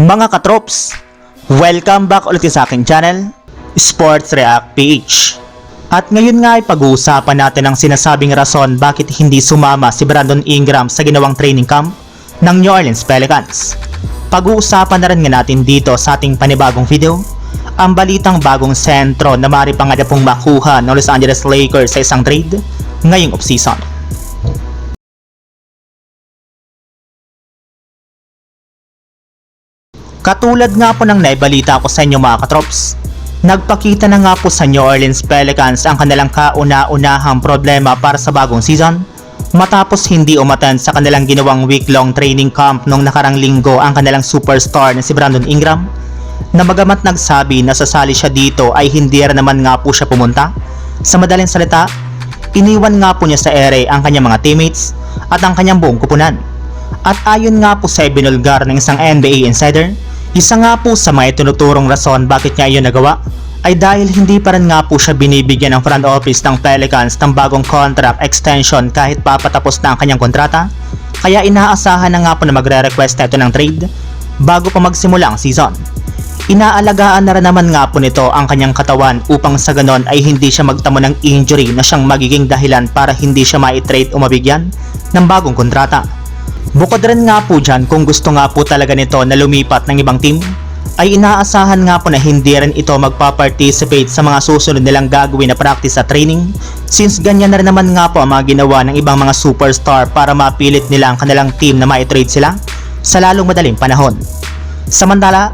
Mga katrops, welcome back ulit sa aking channel, Sports React PH. At ngayon nga ay pag-uusapan natin ang sinasabing rason bakit hindi sumama si Brandon Ingram sa ginawang training camp ng New Orleans Pelicans. Pag-uusapan na rin nga natin dito sa ating panibagong video, ang balitang bagong sentro na mari pa nga na makuha ng Los Angeles Lakers sa isang trade ngayong offseason. Katulad nga po ng naibalita ko sa inyo mga katrops, nagpakita na nga po sa New Orleans Pelicans ang kanilang kauna-unahang problema para sa bagong season matapos hindi umatan sa kanilang ginawang week-long training camp nung nakarang linggo ang kanilang superstar na si Brandon Ingram na magamat nagsabi na sasali siya dito ay hindi rin naman nga po siya pumunta. Sa madaling salita, iniwan nga po niya sa ere ang kanyang mga teammates at ang kanyang buong kupunan. At ayon nga po sa ibinulgar ng isang NBA insider, isa nga po sa may tinuturong rason bakit niya iyon nagawa ay dahil hindi pa rin nga po siya binibigyan ng front office ng Pelicans ng bagong contract extension kahit papatapos na ang kanyang kontrata. Kaya inaasahan na nga po na magre-request na ito ng trade bago pa magsimula ang season. Inaalagaan na rin naman nga po nito ang kanyang katawan upang sa ganon ay hindi siya magtamo ng injury na siyang magiging dahilan para hindi siya ma-trade o mabigyan ng bagong kontrata. Bukod rin nga po dyan kung gusto nga po talaga nito na lumipat ng ibang team, ay inaasahan nga po na hindi rin ito magpa-participate sa mga susunod nilang gagawin na practice sa training since ganyan na rin naman nga po ang mga ginawa ng ibang mga superstar para mapilit nila ang kanilang team na ma-trade sila sa lalong madaling panahon. Samantala,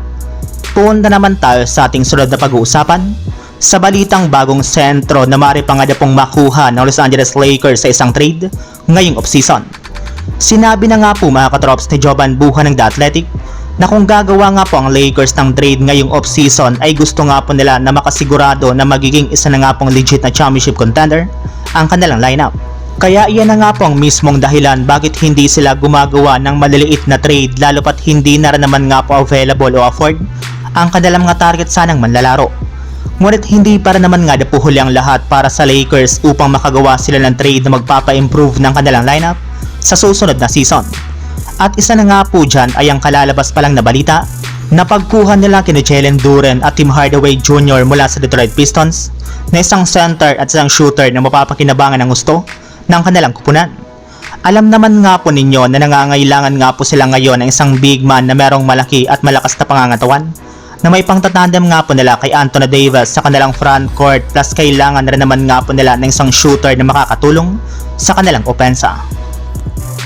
punta naman tayo sa ating sunod na pag-uusapan sa balitang bagong sentro na mari pa nga na pong makuha ng Los Angeles Lakers sa isang trade ngayong offseason. Sinabi na nga po mga katrops ni Jovan Buha ng The Athletic na kung gagawa nga po ang Lakers ng trade ngayong offseason ay gusto nga po nila na makasigurado na magiging isa na nga pong legit na championship contender ang kanilang lineup. Kaya iyan na nga po ang mismong dahilan bakit hindi sila gumagawa ng maliliit na trade lalo pat hindi na rin naman nga po available o afford ang kanilang mga target sanang manlalaro. Ngunit hindi para naman nga napuhuli ang lahat para sa Lakers upang makagawa sila ng trade na magpapa-improve ng kanilang lineup sa susunod na season. At isa na nga po dyan ay ang kalalabas pa lang na balita na pagkuha nila kina Jalen Duren at Tim Hardaway Jr. mula sa Detroit Pistons na isang center at isang shooter na mapapakinabangan ng gusto ng kanilang kupunan. Alam naman nga po ninyo na nangangailangan nga po sila ngayon ng isang big man na merong malaki at malakas na pangangatawan na may pangtatandem nga po nila kay Anthony Davis sa kanilang front court plus kailangan na rin naman nga po nila ng isang shooter na makakatulong sa kanilang opensa.